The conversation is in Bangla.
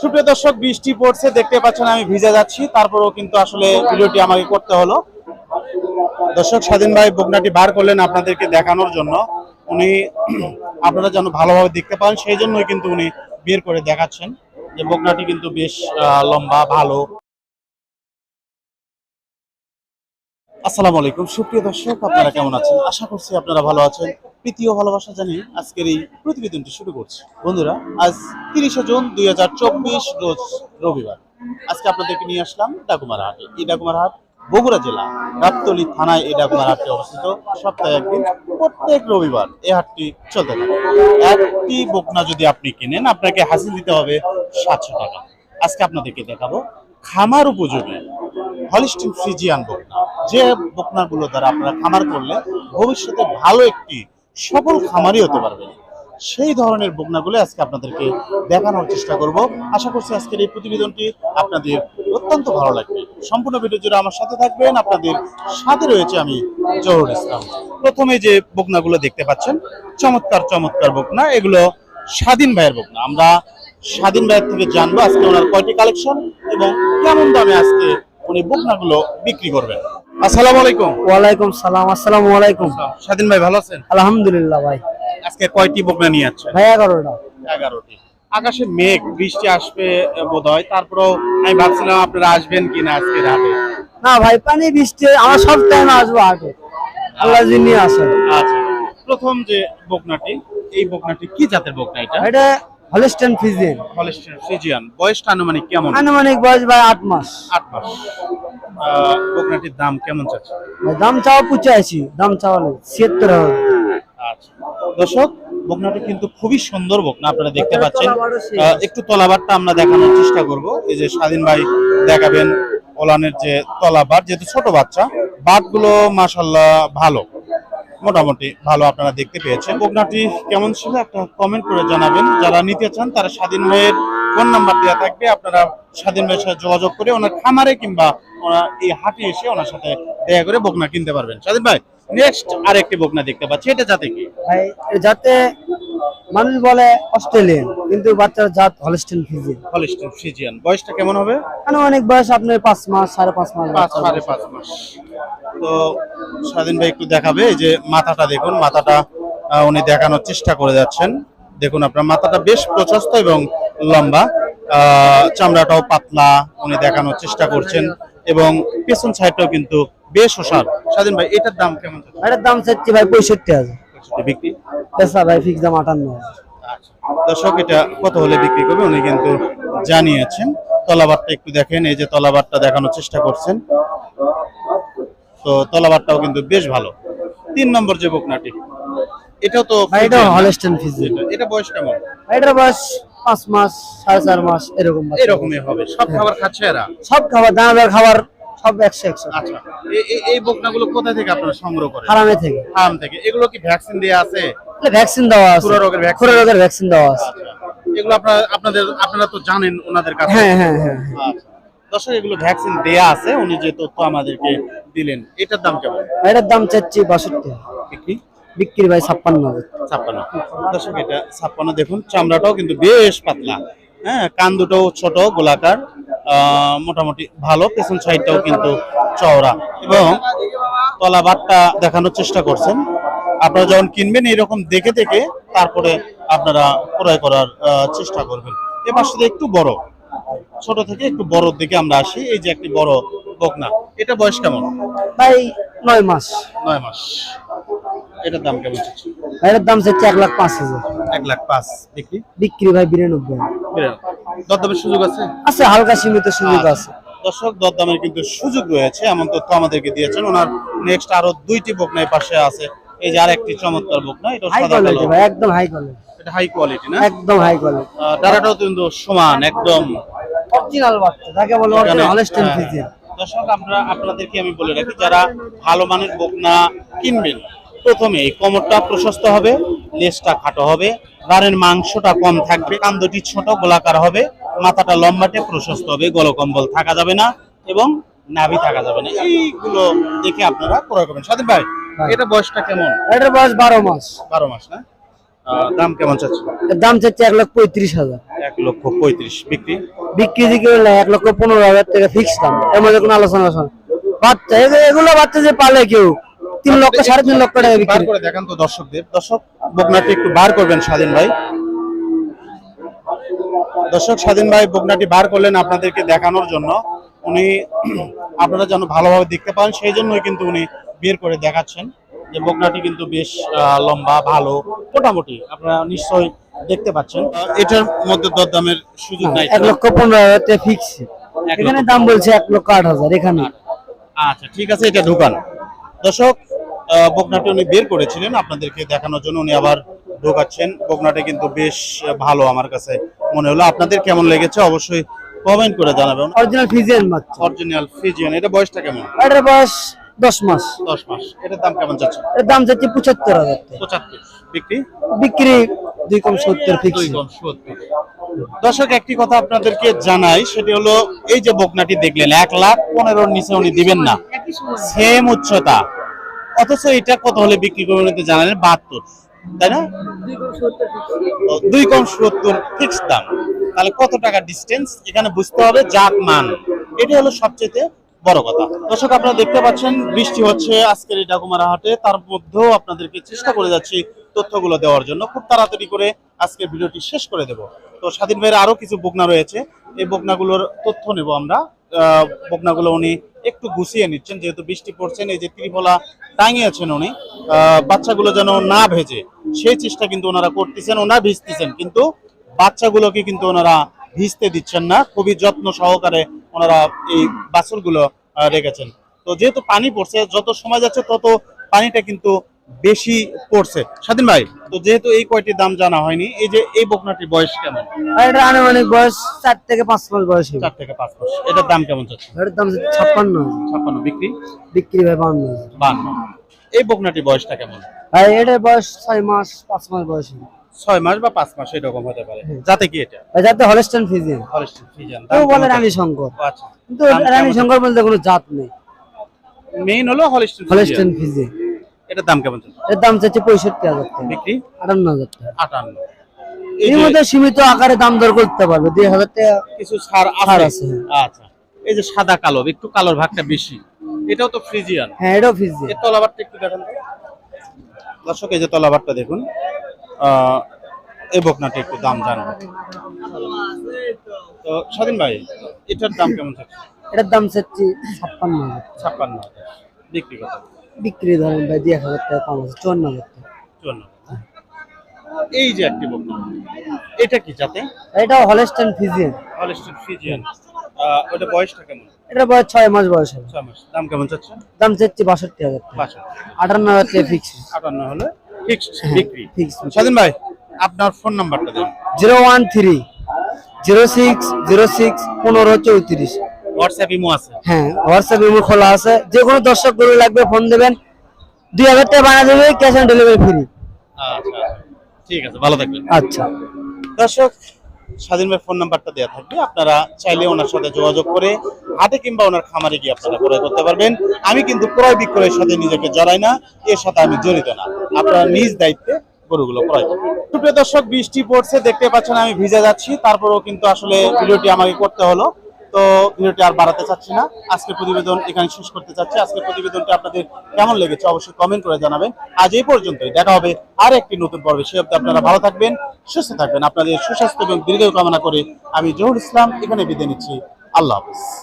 সুপ্রিয় দর্শক বৃষ্টি পড়ছে দেখতে পাচ্ছেন আমি ভিজে যাচ্ছি। তারপরেও কিন্তু আসলে ভিডিওটি আমাকে করতে হলো। দর্শক স্বাধীন ভাই বকনাটি বার করলেন আপনাদেরকে দেখানোর জন্য। উনি আপনারা যেন ভালোভাবে দেখতে পান সেই জন্যই কিন্তু উনি বের করে দেখাচ্ছেন যে বকনাটি কিন্তু বেশ লম্বা ভালো। আসসালামু আলাইকুম। সুপ্রিয় দর্শক আপনারা কেমন আছেন? আশা করছি আপনারা ভালো আছেন। প্রীতি ভালোবাসা জানিয়ে আজকের এই প্রতিবেদনটি শুরু করছি। বন্ধুরা, আজ তিরিশে জুন দুই হাজার চব্বিশ রোজ রবিবার। আজকে আপনাদেরকে নিয়ে আসলাম ডাকুমার হাটে এই ডাকুমার হাট বগুড়া জেলা, গাবতলী থানায় এই ডাকুমার হাটটি অবস্থিত। সপ্তাহে একদিন, প্রত্যেক রবিবার এই হাটটি চলতে থাকে। একটি বকনা যদি আপনি কিনেন, আপনাকে হাসিল দিতে হবে সাতশো টাকা। আজকে আপনাদেরকে দেখাবো খামার উপযোগী হলিস্টিন ফ্রিজিয়ান বকনা। যে বকনাগুলো দ্বারা আপনারা খামার করলে ভবিষ্যতে ভালো একটি সফল খামারই হতে পারবেন সেই ধরনের বকনাগুলো আজকে আপনাদেরকে দেখানোর চেষ্টা করব। আশা করছি আজকের এই প্রতিবেদনটি আপনাদের অত্যন্ত ভালো লাগবে। সম্পূর্ণ ভিডিও জুড়ে আমার সাথে থাকবেন। আপনাদের সাথে রয়েছে আমি জহুর ইসলাম। প্রথমে যে বকনাগুলো দেখতে পাচ্ছেন, চমৎকার চমৎকার বকনা। এগুলো স্বাধীন ভাইয়ের বকনা। আমরা স্বাধীন ভাইয়ের থেকে জানব আজকে ওনার কয়টি কালেকশন এবং কেমন দামে আজকে উনি বকনাগুলো বিক্রি করবেন। আসসালামু আলাইকুম। ওয়ালাইকুম সালাম আসসালামু আলাইকুম। স্বাধীন ভাই ভালো আছেন? আলহামদুলিল্লাহ ভাই। আজকে কয়টি বকনা নিয়ে ভাই আকাশে মেঘ বৃষ্টি আসবে বোধ হয় তারপরেও আমি ভাবছিলাম আপনারা আসবেন কিনা আজকে রাতে। না ভাই পানি বৃষ্টি আমরা সব টাইম আসব আগে। আল্লাহ যিনি আসেন। আচ্ছা। প্রথম যে বকনাটি এই বকনাটি কি জাতের বকনা এটা? এটা হলিস্টেন ফিজিয়ান হলিস্টিন ফ্রিজিয়ান। বয়সটা আনুমানিক কেমন? আনুমানিক বয়স ভাই আট মাস। আট মাস। আহ, বকনাটির দাম কেমন চাচ্ছে? দাম চাওয়া পুচাইছি দাম নেই ছিয়াত্তর হবে। আচ্ছা। দর্শক বকনাটি কিন্তু খুবই সুন্দর বকনা আপনারা দেখতে পাচ্ছেন। একটু তলাবারটা আমরা দেখানোর চেষ্টা করব। এই যে স্বাধীন ভাই দেখাবেন ওলানের যে তলাবার যেহেতু ছোট বাচ্চা বাটগুলো মাশাল্লাহ ভালো। মোটামুটি ভালো আপনারা দেখতে পেয়েছেন। বকনাটি কেমন ছিল? একটা কমেন্ট করে জানাবেন। যারা নিতে চান তারা স্বাধীন ভাইয়ের ফোন নাম্বার দেওয়া থাকবে। আপনারা স্বাধীন ভাইয়ের সাথে যোগাযোগ করে ওনার খামারে কিংবা ওনার এই হাটে এসে ওনার সাথে দেখা করে বকনা কিনতে পারবেন। স্বাধীন ভাই নেক্সট আরেকটি বকনা দেখতে পাচ্ছি। এটা যাতে কি? ভাই যাতে মানুষ বলে অস্ট্রেলিয়ান কিন্তু বাচ্চার জাত হলিস্টেন ফিজিয়ান। হলিস্টিন ফ্রিজিয়ান বয়সটা কেমন হবে? অনেক বয়স আপনার পাঁচ মাস সাড়ে পাঁচ মাস পাঁচ সাড়ে। পাঁচ মাস। তো স্বাধীন ভাই একটু দেখাবে এই যে মাথাটা দেখুন মাথাটা উনি দেখানোর চেষ্টা করে যাচ্ছেন। দেখুন আপনার মাথাটা বেশ প্রশস্ত এবং লম্বা চামড়াটাও পাতলা উনি দেখানোর চেষ্টা করছেন এবং পেছন সাইডটাও কিন্তু বেশ ওষার স্বাধীন ভাই এটার দাম কেমন? এটার দাম চাচ্ছি ভাই পঁয়ষট্টি হাজার। বিক্রি? পেশা ভাই ফিক্স দাম আটান্ন আচ্ছা। দর্শক এটা কত হলে বিক্রি করবে উনি কিন্তু জানিয়েছেন। তলাবারটা একটু দেখেন এই যে তলাবারটা দেখানোর চেষ্টা করছেন। তো তলাবারটাও কিন্তু বেশ ভালো। তিন নম্বর যে বকনাটি এটাও তো এটা? হলিস্টেন ফিজিয়ান এটা- বয়স কেমন? এটার বয়স পাঁচ মাস সাড়ে চার মাস এরকম এরকমই হবে। সব খাবার খাচ্ছে এরা? সব খাবার দানাদার খাবার সব একশো একশো। আচ্ছা। এই বকনাগুলো কোথা থেকে আপনারা সংগ্রহ করেন? হারামে থেকে। ফার্ম থেকে। এগুলো কি ভ্যাকসিন দেওয়া আছে? ভ্যাকসিন দেওয়া আছে। খুরা রোগের? খুরা রোগের ভ্যাকসিন দেওয়া আছে। আচ্ছা। এগুলো আপনারা আপনাদের আপনারা তো জানেন ওনাদের কাছে হ্যাঁ হ্যাঁ হ্যাঁ। আচ্ছা। দর্শক এগুলো ভ্যাকসিন দেয়া আছে উনি যে তথ্য আমাদেরকে দিলেন এটার দাম কেমন? এটার দাম চাচ্ছি বাষট্টি। বিক্রি? বিক্রি ভাই ছাপ্পান্ন ছাপ্পান্ন। দর্শক এটা ছাপ্পান্ন দেখুন চামড়াটাও কিন্তু বেশ পাতলা। হ্যাঁ কান দুটো ছোট গোলাকার মোটামুটি ভালো পেছন সাইডটাও কিন্তু চওড়া। এবং তলাবারটা দেখানোর চেষ্টা করছেন। আপনারা যখন কিনবেন এরকম দেখে দেখে তারপরে আপনারা ক্রয় করার চেষ্টা করবেন। এ পাশে একটু বড় ছোট থেকে একটু বড়র দিকে আমরা আসি। এই যে একটি বড় বকনা এটা বয়স কেমন? ভাই নয় মাস। নয় মাস। এটার দাম কেমন এটার দাম চাচ্ছি এক লাখ পাঁচ হাজার। এক লাখ পাঁচ বিক্রি? বিক্রি ভাই বিরানব্বই। দরদামের সুযোগ আছে? আছে হালকা সীমিত সুযোগ আছে। দর্শক দরদামের কিন্তু সুযোগ রয়েছে এমন তথ্য আমাদেরকে দিয়েছেন। ওনার নেক্সট আরও দুইটি বকনা এই পাশে আছে। এই যে আর একটি চমৎকার বকনা এটা সাদা কালো। ভাই একদম হাই কোয়ালিটি এটা হাই কোয়ালিটি না? একদম হাই কোয়ালিটি ডানাটাও কিন্তু সমান একদম। অরিজিনাল বাচ্চা যাকে বলে অরিজিনাল হলিস্টেন হ্যাঁ, দর্শক আমরা আপনাদেরকে আমি বলে রাখি যারা ভালো মানের বকনা কিনবেন প্রথমে এই কোমরটা প্রশস্ত হবে লেজটা খাটো হবে রানের মাংসটা কম থাকবে কান দুটি ছোট গোলাকার হবে মাথাটা লম্বাটে প্রশস্ত হবে গলকম্বল থাকা যাবে না এবং নাভি থাকা যাবে না। এইগুলো দেখে আপনারা ক্রয় করবেন। স্বাধীন ভাই হ্যাঁ। এটা বয়সটা কেমন? এটার বয়স বারো মাস। বারো মাস না? দাম কেমন চাচ্ছে দাম চাচ্ছি এক লাখ পঁয়ত্রিশ হাজার। এক লক্ষ পঁয়ত্রিশ বিক্রি? বিক্রি দিকে এক লক্ষ পনেরো হাজার টাকা ফিক্স দাম। এর মধ্যে কোনো আলোচনা আছে বাচ্চা এগুলো বাচ্চা যে পালে কেউ তিন লক্ষ সাড়ে তিন লক্ষ টাকা বিক্রি। করে দেখান তো দর্শকদের। দর্শক বকনাটি একটু বার করবেন স্বাধীন ভাই। দর্শক স্বাধীন ভাই বকনাটি বার করলেন আপনাদেরকে দেখানোর জন্য। উনি আপনারা যেন ভালোভাবে দেখতে পান সেই জন্যই কিন্তু উনি বের করে দেখাচ্ছেন। যে বকনাটি কিন্তু বেশ আহ, লম্বা ভালো মোটামুটি আপনারা নিশ্চয়ই দেখতে পাচ্ছেন। এটার মধ্যে দরদামের সুযোগ নাই। এক লক্ষ পনেরো হাজার ফিক্স এক এখানে দাম বলছে এক লক্ষ আট হাজার এখানে। আচ্ছা ঠিক আছে এটা ঢুকান দর্শক আহ, বকনাটি উনি বের করেছিলেন আপনাদেরকে দেখানোর জন্য। উনি আবার ঢোকাচ্ছেন। বকনাটি কিন্তু বেশ ভালো আমার কাছে মনে হলো। আপনাদের কেমন লেগেছে অবশ্যই কমেন্ট করে জানাবেন। অরিজিনাল ফিজিয়ান বাচ্চা। অরিজিনাল ফিজিয়ান এটা বয়সটা কেমন? এটার বয়স দশ মাস। দশ মাস। এটার দাম কেমন যাচ্ছে? এর দাম যাচ্ছে পঁচাত্তর হাজার পঁচাত্তর। বিক্রি? বিক্রি দুই কম সত্তর ফিক্স দর্শক একটি কথা আপনাদেরকে জানাই সেটি হলো এই যে বকনাটি দেখলেন এক লাখ পনেরোর নিচে উনি দিবেন না। সেম উচ্চতা। অথচ এটা কত হলে বিক্রি করবেন জানালেন বাহাত্তর। তাই না? দুই কম সত্তর ফিক্স দাম। তাহলে কত টাকা ডিস্টেন্স এখানে বুঝতে হবে জাত মান। এটি হলো সবচেয়ে বড় কথা। দর্শক, আপনারা দেখতে পাচ্ছেন, বৃষ্টি হচ্ছে আজকের এই ডাকুমারা হাটে। তার মধ্যেও আপনাদেরকে চেষ্টা করে যাচ্ছি তথ্যগুলো দেওয়ার জন্য। খুব তাড়াতাড়ি করে আজকে ভিডিওটি শেষ করে দেব। তো স্বাধীন ভাইয়ের আরও কিছু বকনা রয়েছে। এই বকনাগুলোর তথ্য নেব আমরা। বকনাগুলো উনি একটু গুছিয়ে নিচ্ছেন, যেহেতু বৃষ্টি পড়ছেন এই যে ত্রিফলা টাঙিয়েছেন উনি। বাচ্চাগুলো যেন না ভেজে, সেই চেষ্টা কিন্তু ওনারা করতেছেন ওনারা ভিজতেছেন। কিন্তু বাচ্চাগুলোকে কিন্তু ওনারা ভিজতে দিচ্ছেন না। খুবই যত্ন সহকারে ওনারা এই বাছুরগুলো রেখেছেন। তো যেহেতু পানি পড়ছে যত সময় যাচ্ছে তত পানিটা কিন্তু বেশি পড়ছে। স্বাধীন ভাই তো যেহেতু এই কয়টি দাম জানা হয়নি এই যে এই বকনাটির বয়স কেমন? এটা আনুমানিক বয়স চার থেকে পাঁচ মাস বয়স চার থেকে পাঁচ মাস। এটার দাম কেমন যাচ্ছে? এটার দাম ছাপ্পান্ন ছাপ্পান্ন। বিক্রি? বিক্রি ভাই বান্ন বান্ন। এই বকনাটির বয়সটা কেমন? আর এটার বয়স ছয় মাস পাঁচ মাস বয়স ছয় মাস বা পাঁচ মাস এরকম হতে পারে। যাতে কি এটা? যাতে হলস্টাইন ফিজিয়ান। হলস্টিন ফ্রিজিয়ান কেউ বলে রানী শঙ্কর। আচ্ছা। কিন্তু রানী শঙ্কর বলতে কোনো জাত নেই। মেইন হলো হলস্টিন হলস্টাইন ফিজিয়ান। এটার দাম কেমন চলছে এর দাম চাচ্ছে পঁয়ষট্টি হাজার টাকা। বিক্রি? আটান্ন হাজার টাকা। আটান্ন। এই এর মধ্যে সীমিত আকারে দাম দর করতে পারবে। দুই হাজার টাকা কিছু ছাড় ছাড় আছে আছে। আচ্ছা। এই যে সাদা কালো একটু কালোর ভাগটা বেশি। এটাও তো ফ্রিজিয়ান। হ্যাঁ এটাও ফিজিয়ান এর তলাবারটা একটু দেখেন। দর্শক এই যে তলাবারটা দেখুন। এই বকনাটা একটু দাম জানব তো স্বাধীন ভাই এটার দাম কেমন থাকছে এটার দাম চাচ্ছি ছাপ্পান্ন হাজার। ছাপ্পান্ন হাজার। বিক্রি কত? বিক্রি ধরেন ভাই দুই এক হাজার টাকা কম আছে চুয়ান্ন হাজার টাকা। চুয়ান্ন এই যে একটি বকনা এটা কি যাতে এটাও হলস্টাইন ফিজিয়ান। হলস্টিন ফ্রিজিয়ান আহ, ওটা বয়সটা কেমন? এটার বয়স ছয় মাস বয়স হবে। ছয় মাস। দাম কেমন চাচ্ছে দাম চাচ্ছি বাষট্টি হাজার টাকা। বাষট্টি। আটান্ন হাজার টাকা ফিক্স আটান্ন হলে ফিক্সড বিক্রি। স্বাধীন ভাই আপনার ফোন নাম্বারটা দেন। Zero one three zero six zero six পনেরো চৌত্রিশ। হোয়াটসঅ্যাপ ইমো আছে। হ্যাঁ হোয়াটসঅ্যাপ ইমো খোলা আছে। যে কোনো দর্শক গরু লাগবে ফোন দেবেন। দুই হাজার টাকা বানা দেবে ক্যাশ অন ডেলিভারি ফ্রি আচ্ছা ঠিক আছে ভালো থাকবেন। আচ্ছা। দর্শক স্বাধীন ফোন নাম্বারটা দেওয়া থাকবে। আপনারা চাইলে ওনার সাথে যোগাযোগ করে হাটে কিংবা ওনার খামারে গিয়ে আপনারা ক্রয় করতে পারবেন। আমি কিন্তু ক্রয় বিক্রয়ের সাথে নিজেকে জড়াই না, এর সাথে আমি জড়িত না। আপনারা নিজ দায়িত্বে গরুগুলো ক্রয় করবেন সুপ্রিয় দর্শক, বৃষ্টি পড়ছে, দেখতে পাচ্ছেন আমি ভিজে যাচ্ছি। তারপরেও কিন্তু আসলে ভিডিওটি আমাকে করতে হলো। তো ভিডিওটি আর বাড়াতে চাচ্ছি না। আজকের প্রতিবেদন এখানে শেষ করতে চাচ্ছি। আজকের প্রতিবেদনটি আপনাদের কেমন লেগেছে অবশ্যই কমেন্ট করে জানাবেন। আজ এই পর্যন্তই। দেখা হবে আর একটি নতুন পর্বে। সে অব্দি আপনারা ভালো থাকবেন, সুস্থ থাকবেন। আপনাদের সুস্বাস্থ্য এবং দীর্ঘ কামনা করে আমি জহুর ইসলাম এখানে বিদায় নিচ্ছি। আল্লাহ হাফিজ।